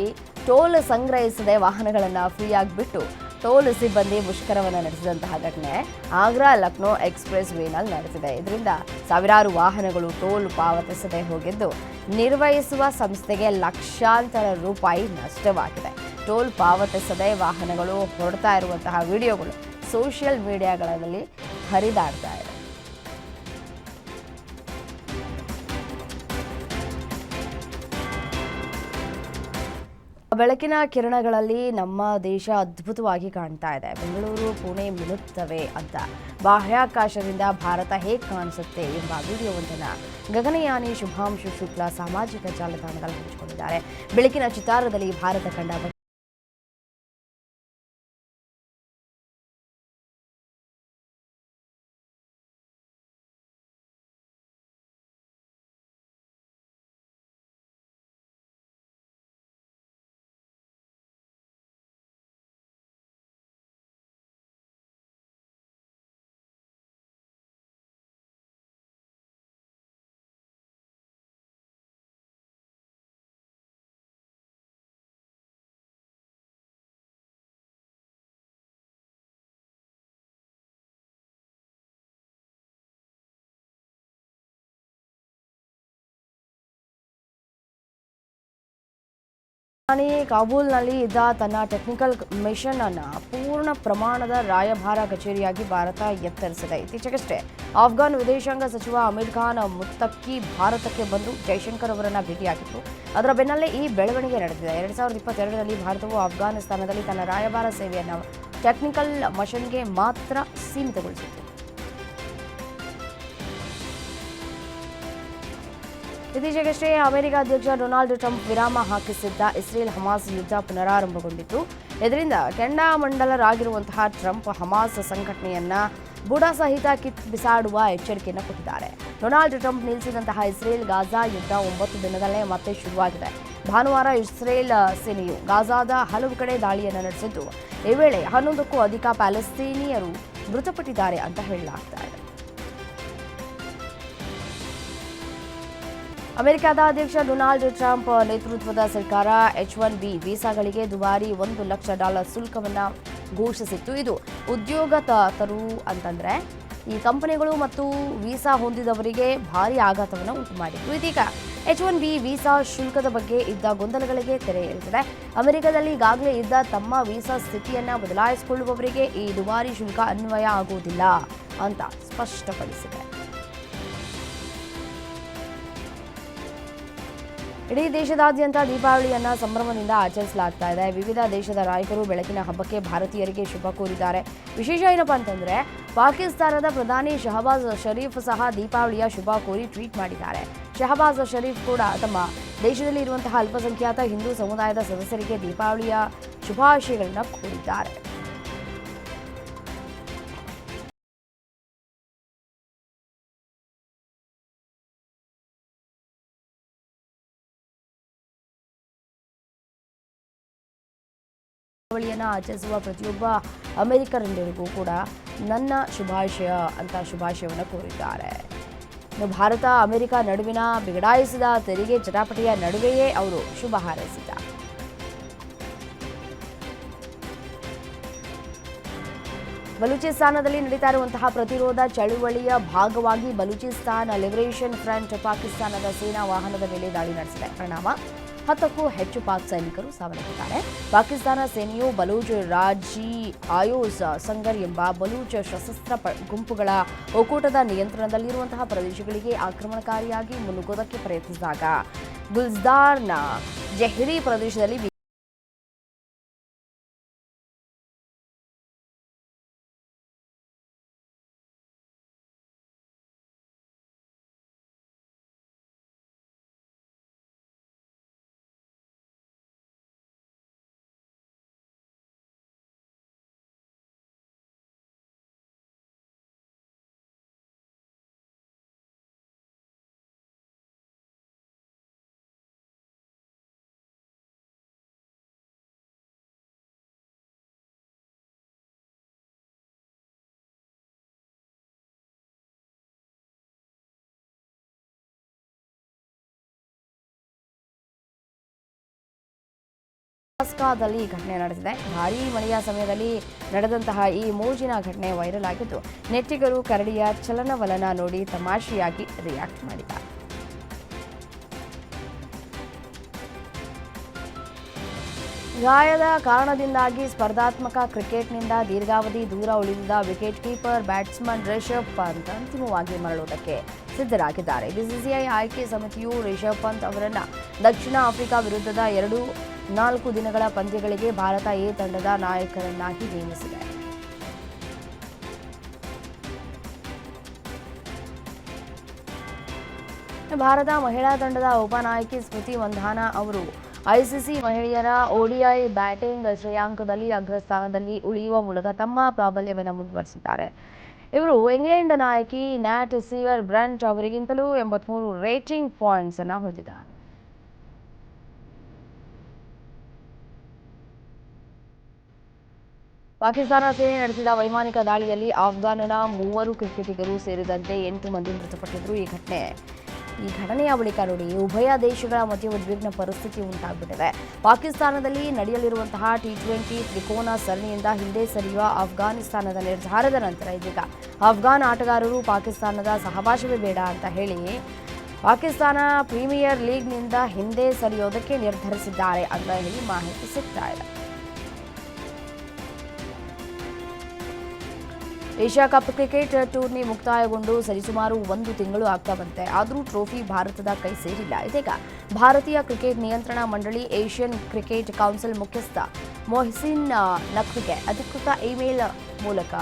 ಟೋಲ್ ಸಂಗ್ರಹಿಸದೆ ವಾಹನಗಳನ್ನು ಫ್ರೀಯಾಗಿ ಬಿಟ್ಟು ಟೋಲ್ ಸಿಬ್ಬಂದಿ ಮುಷ್ಕರವನ್ನು ನಡೆಸಿದಂತಹ ಘಟನೆ ಆಗ್ರಾ ಲಕ್ನೋ ಎಕ್ಸ್ಪ್ರೆಸ್ ವೇನಲ್ಲಿ ನಡೆದಿದೆ. ಇದರಿಂದ ಸಾವಿರಾರು ವಾಹನಗಳು ಟೋಲ್ ಪಾವತಿಸದೆ ಹೋಗಿದ್ದು, ನಿರ್ವಹಿಸುವ ಸಂಸ್ಥೆಗೆ ಲಕ್ಷಾಂತರ ರೂಪಾಯಿ ನಷ್ಟವಾಗಿದೆ. ಟೋಲ್ ಪಾವತಿಸದೆ ವಾಹನಗಳು ಹೊರಡ್ತಾ ಇರುವಂತಹ ವಿಡಿಯೋಗಳು ಸೋಷಿಯಲ್ ಮೀಡಿಯಾಗಳಲ್ಲಿ ಹರಿದಾಡ್ತಾ ಇದೆ ಬೆಳಕಿನ ಕಿರಣಗಳಲ್ಲಿ ನಮ್ಮ ದೇಶ ಅದ್ಭುತವಾಗಿ ಕಾಣ್ತಾ ಇದೆ. ಬೆಂಗಳೂರು, ಪುಣೆ ಮಿಲುತ್ತವೆ ಅಂತ. ಬಾಹ್ಯಾಕಾಶದಿಂದ ಭಾರತ ಹೇಗೆ ಕಾಣಿಸುತ್ತೆ ಎಂಬ ವಿಡಿಯೋವೊಂದನ್ನು ಗಗನಯಾನಿ ಶುಭಾಂಶು ಶುಕ್ಲಾ ಸಾಮಾಜಿಕ ಜಾಲತಾಣದಲ್ಲಿ ಹಂಚಿಕೊಂಡಿದ್ದಾರೆ. ಬೆಳಕಿನ ಚಿತ್ತಾರದಲ್ಲಿ ಭಾರತ ಕಂಡ ರಾಜಧಾನಿ ಕಾಬೂಲ್ನಲ್ಲಿ ಇದ್ದ ತನ್ನ ಟೆಕ್ನಿಕಲ್ ಮಿಷನ್ ಅನ್ನು ಪೂರ್ಣ ಪ್ರಮಾಣದ ರಾಯಭಾರ ಕಚೇರಿಯಾಗಿ ಭಾರತ ಎತ್ತರಿಸಿದೆ. ಇತ್ತೀಚೆಗಷ್ಟೇ ಆಫ್ಘಾನ್ ವಿದೇಶಾಂಗ ಸಚಿವ ಅಮೀರ್ ಖಾನ್ ಮುತ್ತಕ್ಕಿ ಭಾರತಕ್ಕೆ ಬಂದು ಜೈಶಂಕರ್ ಅವರನ್ನು ಭೇಟಿಯಾಗಿತ್ತು. ಅದರ ಬೆನ್ನಲ್ಲೇ ಈ ಬೆಳವಣಿಗೆ ನಡೆದಿದೆ. ಎರಡ್ ಸಾವಿರದ ಇಪ್ಪತ್ತೆರಡರಲ್ಲಿ ಭಾರತವು ಆಫ್ಘಾನಿಸ್ತಾನದಲ್ಲಿ ತನ್ನ ರಾಯಭಾರ ಸೇವೆಯನ್ನು ಟೆಕ್ನಿಕಲ್ ಮಿಷನ್ಗೆ ಮಾತ್ರ ಸೀಮಿತಗೊಳಿಸಿತ್ತು. ಇತ್ತೀಚೆಗಷ್ಟೇ ಅಮೆರಿಕ ಅಧ್ಯಕ್ಷ ಡೊನಾಲ್ಡ್ ಟ್ರಂಪ್ ವಿರಾಮ ಹಾಕಿಸಿದ್ದ ಇಸ್ರೇಲ್ ಹಮಾಸ್ ಯುದ್ಧ ಪುನರಾರಂಭಗೊಂಡಿತ್ತು. ಇದರಿಂದ ಕೆಂಡಾಮಂಡಲರಾಗಿರುವಂತಹ ಟ್ರಂಪ್ ಹಮಾಸ್ ಸಂಘಟನೆಯನ್ನ ಬುಡ ಸಹಿತ ಕಿತ್ ಬಿಸಾಡುವ ಎಚ್ಚರಿಕೆಯನ್ನು ಕೊಟ್ಟಿದ್ದಾರೆ. ಡೊನಾಲ್ಡ್ ಟ್ರಂಪ್ ನಿಲ್ಲಿಸಿದಂತಹ ಇಸ್ರೇಲ್ ಗಾಜಾ ಯುದ್ಧ ಒಂಬತ್ತು ದಿನದಲ್ಲೇ ಮತ್ತೆ ಶುರುವಾಗಿದೆ. ಭಾನುವಾರ ಇಸ್ರೇಲ್ ಸೇನೆಯು ಗಾಜಾದ ಹಲವು ಕಡೆ ದಾಳಿಯನ್ನು ನಡೆಸಿದ್ದು, ಈ ವೇಳೆ ಹನ್ನೊಂದಕ್ಕೂ ಅಧಿಕ ಪ್ಯಾಲೆಸ್ತೀನಿಯರು ಮೃತಪಟ್ಟಿದ್ದಾರೆ ಅಂತ ಹೇಳಲಾಗ್ತಾ ಇದೆ. ಅಮೆರಿಕದ ಅಧ್ಯಕ್ಷ ಡೊನಾಲ್ಡ್ ಟ್ರಂಪ್ ನೇತೃತ್ವದ ಸರ್ಕಾರ ಎಚ್ ಒನ್ ಬಿ ವೀಸಾಗಳಿಗೆ ದುಬಾರಿ ಒಂದು ಲಕ್ಷ ಡಾಲರ್ ಶುಲ್ಕವನ್ನು ಘೋಷಿಸಿತ್ತು. ಇದು ಉದ್ಯೋಗ ತರು ಅಂತಂದ್ರೆ ಈ ಕಂಪನಿಗಳು ಮತ್ತು ವೀಸಾ ಹೊಂದಿದವರಿಗೆ ಭಾರಿ ಆಘಾತವನ್ನು ಉಂಟು ಮಾಡಿತ್ತು ಇದೀಗ ಎಚ್ ಒನ್ ಬಿ ವೀಸಾ ಶುಲ್ಕದ ಬಗ್ಗೆ ಇದ್ದ ಗೊಂದಲಗಳಿಗೆ ತೆರೆ ಇರುತ್ತದೆ ಅಮೆರಿಕದಲ್ಲಿ ಈಗಾಗಲೇ ಇದ್ದ ತಮ್ಮ ವೀಸಾ ಸ್ಥಿತಿಯನ್ನು ಬದಲಾಯಿಸಿಕೊಳ್ಳುವವರಿಗೆ ಈ ದುಬಾರಿ ಶುಲ್ಕ ಅನ್ವಯ ಆಗುವುದಿಲ್ಲ ಅಂತ ಸ್ಪಷ್ಟಪಡಿಸಿದೆ. ಇಡೀ ದೇಶದಾದ್ಯಂತ ದೀಪಾವಳಿಯನ್ನ ಸಂಭ್ರಮದಿಂದ ಆಚರಿಸಲಾಗ್ತಾ ಇದೆ. ವಿವಿಧ ದೇಶದ ನಾಯಕರು ಬೆಳಕಿನ ಹಬ್ಬಕ್ಕೆ ಭಾರತೀಯರಿಗೆ ಶುಭ ಕೋರಿದ್ದಾರೆ. ವಿಶೇಷ ಏನಪ್ಪಾ ಅಂತಂದ್ರೆ, ಪಾಕಿಸ್ತಾನದ ಪ್ರಧಾನಿ ಶಹಬಾಜ್ ಷರೀಫ್ ಸಹ ದೀಪಾವಳಿಯ ಶುಭ ಕೋರಿ ಟ್ವೀಟ್ ಮಾಡಿದ್ದಾರೆ. ಶಹಬಾಜ್ ಷರೀಫ್ ಕೂಡ ತಮ್ಮ ದೇಶದಲ್ಲಿ ಇರುವಂತಹ ಅಲ್ಪಸಂಖ್ಯಾತ ಹಿಂದೂ ಸಮುದಾಯದ ಸದಸ್ಯರಿಗೆ ದೀಪಾವಳಿಯ ಶುಭಾಶಯಗಳನ್ನು ಕೋರಿದ್ದಾರೆ. ದೀಪಾವಳಿಯನ್ನು ಆಚರಿಸುವ ಪ್ರತಿಯೊಬ್ಬ ಅಮೆರಿಕನ್ನರಿಗೂ ಕೂಡ ನನ್ನ ಶುಭಾಶಯ ಅಂತ ಶುಭಾಶಯವನ್ನು ಕೋರಿದ್ದಾರೆ. ಭಾರತ, ಅಮೆರಿಕ ನಡುವಿನ ಬಿಗಡಾಯಿಸಿದ ತೆರಿಗೆ ಚಟಾಪಟಿಯ ನಡುವೆಯೇ ಅವರು ಶುಭ ಹಾರೈಸಿದ್ದಾರೆ. ಬಲೂಚಿಸ್ತಾನದಲ್ಲಿ ನಡೀತಾ ಇರುವಂತಹ ಪ್ರತಿರೋಧ ಚಳುವಳಿಯ ಭಾಗವಾಗಿ ಬಲೂಚಿಸ್ತಾನ ಲಿಬರೇಷನ್ ಫ್ರಂಟ್ ಪಾಕಿಸ್ತಾನದ ಸೇನಾ ವಾಹನದ ಮೇಲೆ ದಾಳಿ ನಡೆಸಿದೆ. ಪರಿಣಾಮ? ಹತ್ತಕ್ಕೂ ಹೆಚ್ಚು ಪಾಕ್ ಸೈನಿಕರು ಸಾವನ್ನಪ್ಪಿದ್ದಾರೆ. ಪಾಕಿಸ್ತಾನ ಸೇನೆಯು ಬಲೂಜ್ ರಾಜಿ ಆಯೋಸ್ ಸಂಗರ್ ಎಂಬ ಬಲೂಜ್ ಸಶಸ್ತ್ರ ಗುಂಪುಗಳ ಒಕ್ಕೂಟದ ನಿಯಂತ್ರಣದಲ್ಲಿರುವಂತಹ ಪ್ರದೇಶಗಳಿಗೆ ಆಕ್ರಮಣಕಾರಿಯಾಗಿ ಮುನ್ನುಗ್ಗೋದಕ್ಕೆ ಪ್ರಯತ್ನಿಸಿದಾಗ, ಗುಲ್ಜಾರ್ನ ಜೆಹ್ರಿ ಪ್ರದೇಶದಲ್ಲಿ ಅಲಾಸ್ಕಾದಲ್ಲಿ ಈ ಘಟನೆ ನಡೆದಿದೆ. ಭಾರೀ ಮಳೆಯ ಸಮಯದಲ್ಲಿ ನಡೆದಂತಹ ಈ ಮೋಜಿನ ಘಟನೆ ವೈರಲ್ ಆಗಿದ್ದು ನೆಟ್ಟಿಗರು ಕರಡಿಯ ಚಲನವಲನ ನೋಡಿ ತಮಾಷೆಯಾಗಿ ರಿಯಾಕ್ಟ್ ಮಾಡಿದ್ದಾರೆ. ಗಾಯದ ಕಾರಣದಿಂದಾಗಿ ಸ್ಪರ್ಧಾತ್ಮಕ ಕ್ರಿಕೆಟ್ನಿಂದ ದೀರ್ಘಾವಧಿ ದೂರ ಉಳಿದಿದ್ದ wicket keeper, batsman Rishabh Pant ಅಂತಿಮವಾಗಿ ಮರಳುವುದಕ್ಕೆ ಸಿದ್ಧರಾಗಿದ್ದಾರೆ. ಬಿಸಿಸಿಐ ಆಯ್ಕೆ ಸಮಿತಿಯು ರಿಷಬ್ ಪಂತ್ ಅವರನ್ನು ದಕ್ಷಿಣ ಆಫ್ರಿಕಾ ವಿರುದ್ಧದ ಎರಡು ನಾಲ್ಕು ದಿನಗಳ ಪಂದ್ಯಗಳಿಗೆ ಭಾರತ ಎ ತಂಡದ ನಾಯಕರನ್ನಾಗಿ ನೇಮಿಸಿದೆ. ಭಾರತ ಮಹಿಳಾ ತಂಡದ ಉಪನಾಯಕಿ ಸ್ಮೃತಿ ಮಂಧಾನ ಅವರು ಐಸಿಸಿ ಮಹಿಳೆಯರ ಓಡಿಐ ಬ್ಯಾಟಿಂಗ್ ಶ್ರೇಯಾಂಕದಲ್ಲಿ ಅಗ್ರಸ್ಥಾನದಲ್ಲಿ ಉಳಿಯುವ ಮೂಲಕ ತಮ್ಮ ಪ್ರಾಬಲ್ಯವನ್ನು ಮುಂದುವರಿಸಿದ್ದಾರೆ. ಇವರು ಇಂಗ್ಲೆಂಡ್ ನಾಯಕಿ ನ್ಯಾಟ್ ಸೀವರ್ ಬ್ರಂಟ್ ಅವರಿಗಿಂತಲೂ ಎಂಬತ್ಮೂರು ರೇಟಿಂಗ್ ಪಾಯಿಂಟ್ಸ್ ಅನ್ನು ಹೊಂದಿದ್ದಾರೆ. ಪಾಕಿಸ್ತಾನ ಸೇನೆ ನಡೆಸಿದ ವೈಮಾನಿಕ ದಾಳಿಯಲ್ಲಿ ಆಫ್ಘಾನನ ಮೂವರು ಕ್ರಿಕೆಟಿಗರು ಸೇರಿದಂತೆ ಎಂಟು ಮಂದಿ ಮೃತಪಟ್ಟಿದ್ರು ಈ ಘಟನೆ. ಈ ಘಟನೆಯ ಬಳಿಕ ನೋಡಿ, ಉಭಯ ದೇಶಗಳ ಮಧ್ಯೆ ಉದ್ವಿಗ್ನ ಪರಿಸ್ಥಿತಿ ಉಂಟಾಗ್ಬಿಟ್ಟಿದೆ. ಪಾಕಿಸ್ತಾನದಲ್ಲಿ ನಡೆಯಲಿರುವಂತಹ ಟಿ ಟ್ವೆಂಟಿ ತ್ರಿಕೋನ ಸರಣಿಯಿಂದ ಹಿಂದೆ ಸರಿಯುವ ಆಫ್ಘಾನಿಸ್ತಾನದ ನಿರ್ಧಾರದ ನಂತರ ಇದೀಗ ಆಫ್ಘಾನ್ ಆಟಗಾರರು ಪಾಕಿಸ್ತಾನದ ಸಹಭಾಷವೇ ಬೇಡ ಅಂತ ಹೇಳಿ, ಪಾಕಿಸ್ತಾನ ಪ್ರೀಮಿಯರ್ ಲೀಗ್ನಿಂದ ಹಿಂದೆ ಸರಿಯೋದಕ್ಕೆ ನಿರ್ಧರಿಸಿದ್ದಾರೆ ಅಂತ ಹೇಳಿ ಮಾಹಿತಿ ಸಿಗ್ತಾ ಇದೆ. ಏಷ್ಯಾ ಕಪ್ ಕ್ರಿಕೆಟ್ ಟೂರ್ನಿ ಮುಕ್ತಾಯಗೊಂಡು ಸರಿಸುಮಾರು ಒಂದು ತಿಂಗಳು ಆಗ್ತಾ ಬಂತೆ ಆದರೂ ಟ್ರೋಫಿ ಭಾರತದ ಕೈ ಸೇರಿಲ್ಲ. ಇದೀಗ ಭಾರತೀಯ ಕ್ರಿಕೆಟ್ ನಿಯಂತ್ರಣ ಮಂಡಳಿ ಏಷ್ಯನ್ ಕ್ರಿಕೆಟ್ ಕೌನ್ಸಿಲ್ ಮುಖ್ಯಸ್ಥ ಮೊಹಸಿನ್ ನಖ್ವಿಗೆ ಅಧಿಕೃತ ಇಮೇಲ್ ಮೂಲಕ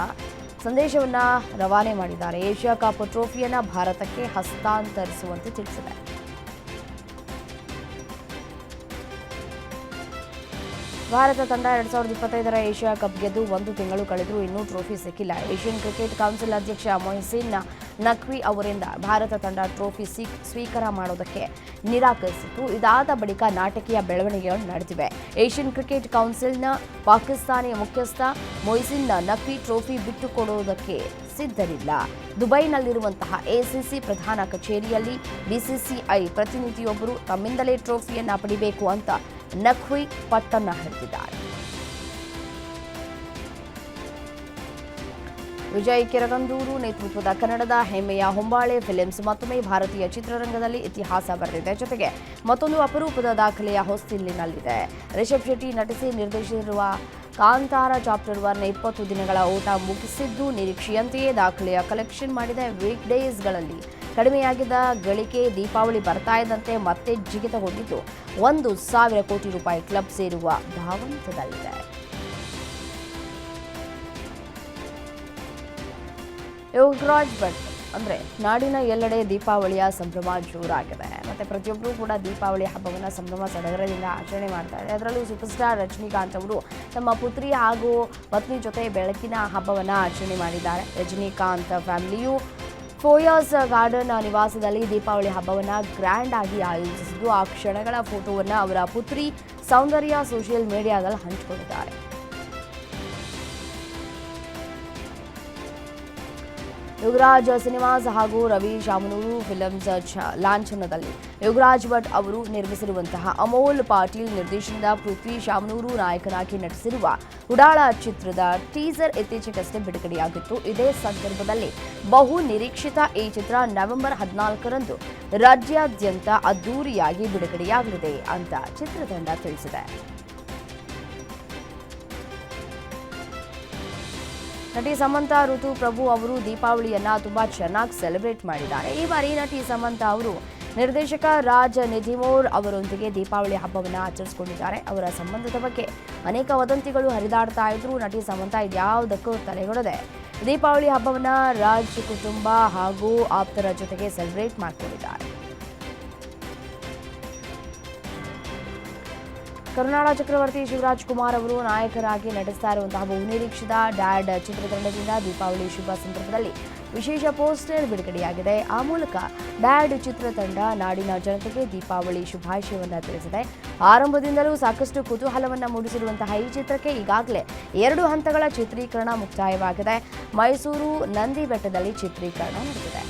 ಸಂದೇಶವನ್ನು ರವಾನೆ ಮಾಡಿದ್ದಾರೆ. ಏಷ್ಯಾ ಕಪ್ ಟ್ರೋಫಿಯನ್ನು ಭಾರತಕ್ಕೆ ಹಸ್ತಾಂತರಿಸುವಂತೆ ತಿಳಿಸಿದೆ ಭಾರತ ತಂಡ ಎರಡ್ ಸಾವಿರದ ಇಪ್ಪತ್ತೈದರ ಏಷ್ಯಾ ಕಪ್ ಗೆದ್ದು ಒಂದು ತಿಂಗಳು ಕಳೆದರೂ ಇನ್ನೂ ಟ್ರೋಫಿ ಸಿಕ್ಕಿಲ್ಲ. ಏಷ್ಯನ್ ಕ್ರಿಕೆಟ್ ಕೌನ್ಸಿಲ್ ಅಧ್ಯಕ್ಷ ಮೊಹಸಿನ್ ನಕ್ವಿ ಅವರಿಂದ ಭಾರತ ತಂಡ ಟ್ರೋಫಿ ಸ್ವೀ- ಸ್ವೀಕಾರ ಮಾಡೋದಕ್ಕೆ ನಿರಾಕರಿಸಿತು ಇದಾದ ಬಳಿಕ ನಾಟಕೀಯ ಬೆಳವಣಿಗೆಗಳು ನಡೆದಿವೆ. ಏಷ್ಯನ್ ಕ್ರಿಕೆಟ್ ಕೌನ್ಸಿಲ್ನ ಪಾಕಿಸ್ತಾನಿ ಮುಖ್ಯಸ್ಥ ಮೊಹಿಸಿನ್ ನಖ್ವಿ ಟ್ರೋಫಿ ಬಿಟ್ಟುಕೊಡುವುದಕ್ಕೆ ಸಿದ್ಧರಿಲ್ಲ. ದುಬೈನಲ್ಲಿರುವಂತಹ ಎಸಿಸಿ ಪ್ರಧಾನ ಕಚೇರಿಯಲ್ಲಿ ಬಿಸಿಸಿಐ ಪ್ರತಿನಿಧಿಯೊಬ್ಬರು ತಮ್ಮಿಂದಲೇ ಟ್ರೋಫಿಯನ್ನ ಪಡಿಬೇಕು ಅಂತ ನಖ್ವಿ ಪಟ್ಟನ್ನ ಹಿಡಿದಿದ್ದಾರೆ ವಿಜಯ್ ಕಿರಗಂದೂರು ನೇತೃತ್ವದ ಕನ್ನಡದ ಹೆಮ್ಮೆಯ ಹೊಂಬಾಳೆ ಫಿಲಿಮ್ಸ್ ಮತ್ತೊಮ್ಮೆ ಭಾರತೀಯ ಚಿತ್ರರಂಗದಲ್ಲಿ ಇತಿಹಾಸ ಬರೆದಿದೆ. ಜೊತೆಗೆ ಮತ್ತೊಂದು ಅಪರೂಪದ ದಾಖಲೆಯ ಹೊಸ್ತಿಲಿನಲ್ಲಿದೆ ರಿಷಬ್ ಶೆಟ್ಟಿ ನಟಿಸಿ ನಿರ್ದೇಶಿಸಿರುವ ಕಾಂತಾರ ಚಾಪ್ಟರ್ ಒನ್ ಇಪ್ಪತ್ತು ದಿನಗಳ ಊಟ ಮುಗಿಸಿದ್ದು, ನಿರೀಕ್ಷೆಯಂತೆಯೇ ದಾಖಲೆಯ ಕಲೆಕ್ಷನ್ ಮಾಡಿದೆ ವೀಕ್ ಡೇಸ್ಗಳಲ್ಲಿ ಕಡಿಮೆಯಾಗಿದ್ದ ಗಳಿಕೆ ದೀಪಾವಳಿ ಬರ್ತಾ ಇದ್ದಂತೆ ಮತ್ತೆ ಜಿಗಿತಗೊಂಡಿದ್ದು, ಒಂದು ಸಾವಿರ ಕೋಟಿ ರೂಪಾಯಿ ಕ್ಲಬ್ ಸೇರುವ ಧಾವಂತದಲ್ಲಿದೆ ಯೋಗರಾಜ್ ಭಟ್ ಅಂದರೆ ನಾಡಿನ ಎಲ್ಲೆಡೆ ದೀಪಾವಳಿಯ ಸಂಭ್ರಮ ಜೋರಾಗಿದೆ. ಮತ್ತು ಪ್ರತಿಯೊಬ್ಬರೂ ಕೂಡ ದೀಪಾವಳಿ ಹಬ್ಬವನ್ನು ಸಂಭ್ರಮ ಸಡಗರದಿಂದ ಆಚರಣೆ ಮಾಡ್ತಾರೆ ಅದರಲ್ಲೂ ಸೂಪರ್ ಸ್ಟಾರ್ ರಜನಿಕಾಂತ್ ಅವರು ತಮ್ಮ ಪುತ್ರಿ ಹಾಗೂ ಪತ್ನಿ ಜೊತೆ ಬೆಳಕಿನ ಹಬ್ಬವನ್ನು ಆಚರಣೆ ಮಾಡಿದ್ದಾರೆ. ರಜನಿಕಾಂತ್ ಫ್ಯಾಮಿಲಿಯು ಫೋಯರ್ಸ್ ಗಾರ್ಡನ್ ನಿವಾಸದಲ್ಲಿ ದೀಪಾವಳಿ ಹಬ್ಬವನ್ನು ಗ್ರ್ಯಾಂಡ್ ಆಗಿ ಆಯೋಜಿಸಿದ್ದು, ಆ ಕ್ಷಣಗಳ ಫೋಟೋವನ್ನು ಅವರ ಪುತ್ರಿ ಸೌಂದರ್ಯ ಸೋಷಿಯಲ್ ಮೀಡಿಯಾದಲ್ಲಿ ಹಂಚಿಕೊಂಡಿದ್ದಾರೆ. ಯುಗರಾಜ್ ಸಿನಿಮಾಸ್ ಹಾಗೂ ರವಿ ಶಾಮನೂರು ಫಿಲಮ್ಸ್ ಲಾಂಛನದಲ್ಲಿ ಯುಗರಾಜ್ ಭಟ್ ಅವರು ನಿರ್ಮಿಸಿರುವಂತಹ ಅಮೋಲ್ ಪಾಟೀಲ್ ನಿರ್ದೇಶನದ ಪೃಥ್ವಿ ಶಾಮನೂರು ನಾಯಕನಾಗಿ ನಟಿಸಿರುವ ಉಡಾಳ ಚಿತ್ರದ ಟೀಸರ್ ಇತ್ತೀಚೆಗಷ್ಟೇ ಬಿಡುಗಡೆಯಾಗಿತ್ತು. ಇದೇ ಸಂದರ್ಭದಲ್ಲಿ ಬಹು ನಿರೀಕ್ಷಿತ ಈ ಚಿತ್ರ ನವೆಂಬರ್ ಹದಿನಾಲ್ಕರಂದು ರಾಜ್ಯಾದ್ಯಂತ ಅದ್ದೂರಿಯಾಗಿ ಬಿಡುಗಡೆಯಾಗಲಿದೆ ಅಂತ ಚಿತ್ರತಂಡ ತಿಳಿಸಿದೆ. ನಟಿ ಸಮಂತ ಋತು ಪ್ರಭು ಅವರು ದೀಪಾವಳಿಯನ್ನ ತುಂಬಾ ಚೆನ್ನಾಗಿ ಸೆಲೆಬ್ರೇಟ್ ಮಾಡಿದ್ದಾರೆ. ಈ ಬಾರಿ ನಟಿ ಸಮಂತ ಅವರು ನಿರ್ದೇಶಕ ರಾಜ್ ನಿಧಿಮೋರ್ ಅವರೊಂದಿಗೆ ದೀಪಾವಳಿ ಹಬ್ಬವನ್ನು ಆಚರಿಸಿಕೊಂಡಿದ್ದಾರೆ. ಅವರ ಸಂಬಂಧದ ಬಗ್ಗೆ ಅನೇಕ ವದಂತಿಗಳು ಹರಿದಾಡ್ತಾ ಇದ್ರು ನಟಿ ಸಮಂತ ಇದ್ಯಾವುದಕ್ಕೂ ತಲೆಗೊಡದೆ ದೀಪಾವಳಿ ಹಬ್ಬವನ್ನು ರಾಜ್ ಕುಟುಂಬ ಹಾಗೂ ಆಪ್ತರ ಜೊತೆಗೆ ಸೆಲೆಬ್ರೇಟ್ ಮಾಡಿಕೊಂಡಿದ್ದಾರೆ. ಕರುನಾಡ ಚಕ್ರವರ್ತಿ ಶಿವರಾಜ್ ಕುಮಾರ್ ಅವರು ನಾಯಕರಾಗಿ ನಟಿಸ್ತಾ ಇರುವಂತಹ ಬಹುನಿರೀಕ್ಷಿತ ಡ್ಯಾಡ್ ಚಿತ್ರತಂಡದಿಂದ ದೀಪಾವಳಿ ಶುಭ ಸಂದರ್ಭದಲ್ಲಿ ವಿಶೇಷ ಪೋಸ್ಟರ್ ಬಿಡುಗಡೆಯಾಗಿದೆ. ಆ ಮೂಲಕ ಡ್ಯಾಡ್ ಚಿತ್ರತಂಡ ನಾಡಿನ ಜನತೆಗೆ ದೀಪಾವಳಿ ಶುಭಾಶಯವನ್ನು ತಿಳಿಸಿದೆ. ಆರಂಭದಿಂದಲೂ ಸಾಕಷ್ಟು ಕುತೂಹಲವನ್ನು ಮೂಡಿಸಿರುವಂತಹ ಈ ಚಿತ್ರಕ್ಕೆ ಈಗಾಗಲೇ ಎರಡು ಹಂತಗಳ ಚಿತ್ರೀಕರಣ ಮುಕ್ತಾಯವಾಗಿದೆ. ಮೈಸೂರು ನಂದಿ ಬೆಟ್ಟದಲ್ಲಿ ಚಿತ್ರೀಕರಣ ನಡೆದಿದೆ.